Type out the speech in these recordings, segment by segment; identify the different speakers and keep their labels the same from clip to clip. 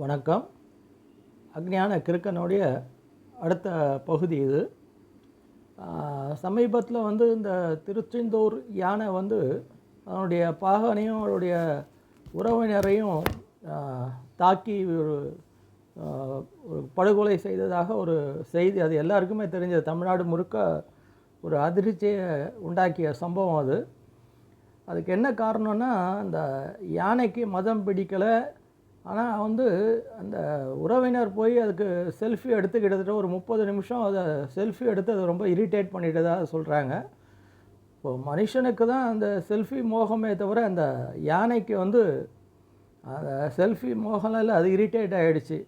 Speaker 1: வணக்கம். அக்ஞான கிறுக்கனுடைய அடுத்த பகுதி இது. சமீபத்தில் வந்து இந்த திருச்செந்தூர் யானை வந்து அதனுடைய பாகனையும் அவருடைய உறவினரையும் தாக்கி ஒரு ஒரு படுகொலை செய்ததாக ஒரு செய்தி அது எல்லாருக்குமே தெரிஞ்சது. தமிழ்நாடு முழுக்க ஒரு அதிர்ச்சியை உண்டாக்கிய சம்பவம் அது. அதுக்கு என்ன காரணம்னா அந்த யானைக்கு மதம் பிடிக்கலை ஆனால் வந்து அந்த உறவினர் போய் அதுக்கு செல்ஃபி எடுத்து கிட்டத்தட்ட ஒரு முப்பது நிமிஷம் அதை செல்ஃபி எடுத்து அதை ரொம்ப இரிட்டேட் பண்ணிட்டதாக சொல்கிறாங்க இப்போ மனுஷனுக்கு தான் அந்த செல்ஃபி மோகமே தவிர அந்த யானைக்கு வந்து அந்த செல்ஃபி மோகம் இல்லை அது இரிட்டேட் ஆகிடுச்சு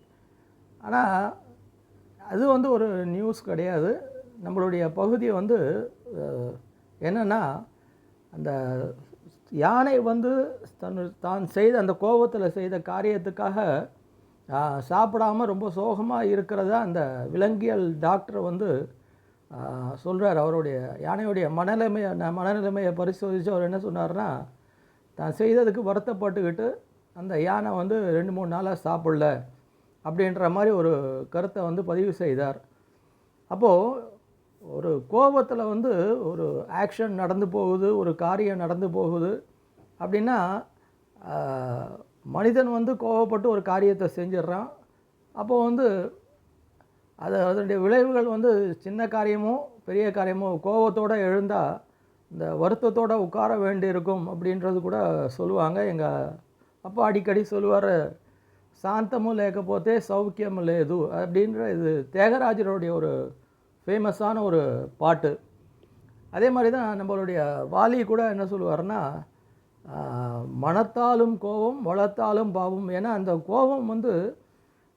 Speaker 1: ஆனால் அது வந்து ஒரு நியூஸ் கிடையாது. நம்மளுடைய பகுதியை வந்து என்னென்னா அந்த யானை வந்து தன் தான் செய்த அந்த கோபத்தில் செய்த காரியத்துக்காக சாப்பிடாமல் சாப்பிடாம ரொம்ப சோகமாக இருக்கிறதா அந்த விலங்கியல் டாக்டர் வந்து சொல்கிறார் அவருடைய யானையுடைய மனநிலைமையை மனநிலைமையை பரிசோதித்து அவர் என்ன சொன்னார்னா தான் செய்ததுக்கு வருத்தப்பட்டுக்கிட்டு அந்த யானை வந்து ரெண்டு மூணு நாளாக சாப்பிடல அப்படின்ற மாதிரி ஒரு கருத்தை வந்து பதிவு செய்தார். அப்போது ஒரு கோபத்தில் வந்து ஒரு ஆக்ஷன் நடந்து போகுது ஒரு காரியம் நடந்து போகுது அப்படின்னா மனிதன் வந்து கோவப்பட்டு ஒரு காரியத்தை செஞ்சிடுறான். அப்போது வந்து அது அதனுடைய விளைவுகள் வந்து சின்ன காரியமோ பெரிய காரியமோ கோபத்தோடு எழுந்தால் இந்த வருத்தத்தோடு உட்கார வேண்டியிருக்கும் அப்படின்றது கூட சொல்லுவாங்க. எங்கள் அப்பா அடிக்கடி சொல்லுவார் சாந்தமும் லேக்கப்போத்தே சௌக்கியமும் லேது அப்படின்ற இது தேகராஜருடைய ஒரு ஃபேமஸான ஒரு பாட்டு. அதே மாதிரி தான் நம்மளுடைய வாலி கூட என்ன சொல்லுவார்னா மனத்தாலும் கோபம் வளத்தாலும் பாவம். ஏன்னா அந்த கோபம் வந்து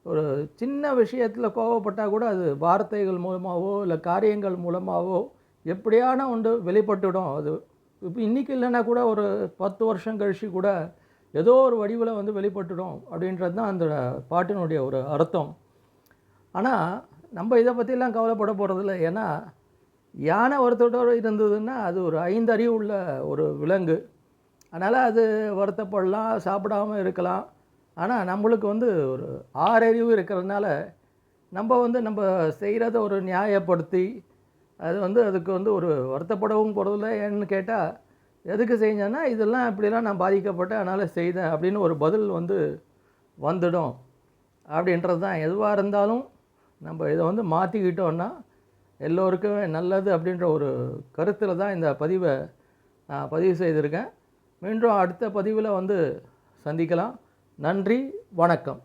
Speaker 1: ஒரு சின்ன விஷயத்தில் கோவப்பட்டால் கூட அது வார்த்தைகள் மூலமாகவோ இல்லை காரியங்கள் மூலமாகவோ எப்படியான ஒன்று வெளிப்பட்டுடும். அது இப்போ இன்றைக்கி இல்லைன்னா கூட ஒரு பத்து வருஷம் கழிச்சு கூட ஏதோ ஒரு வடிவில் வந்து வெளிப்பட்டுடும் அப்படின்றது தான் அந்த பாட்டினுடைய ஒரு அர்த்தம். ஆனால் நம்ம இதை பற்றிலாம் கவலைப்பட போகிறதில்ல ஏன்னா யானை ஒருத்தோட இருந்ததுன்னா அது ஒரு ஐந்தறிவு உள்ள ஒரு விலங்கு. அதனால் அது வருத்தப்படலாம் சாப்பிடாம இருக்கலாம். ஆனால் நம்மளுக்கு வந்து ஒரு ஆறறிவு இருக்கிறதுனால நம்ம வந்து நம்ம செய்கிறத ஒரு நியாயப்படுத்தி அது வந்து அதுக்கு வந்து ஒரு வருத்தப்படவும் போகிறதில்ல ஏன்னு கேட்டால் எதுக்கு செஞ்சேன்னா இதெல்லாம் இப்படிலாம் நான் பாதிக்கப்பட்டேன் அதனால் செய்தேன் அப்படின்னு ஒரு பதில் வந்து வந்துடும். அப்படின்றது தான் எதுவாக இருந்தாலும் நம்ம இதை வந்து மாற்றிக்கிட்டோன்னா எல்லோருக்குமே நல்லது அப்படின்ற ஒரு கருத்தில் தான் இந்த பதிவை நான் பதிவு செய்திருக்கேன். மீண்டும் அடுத்த பதிவில் வந்து சந்திக்கலாம். நன்றி வணக்கம்.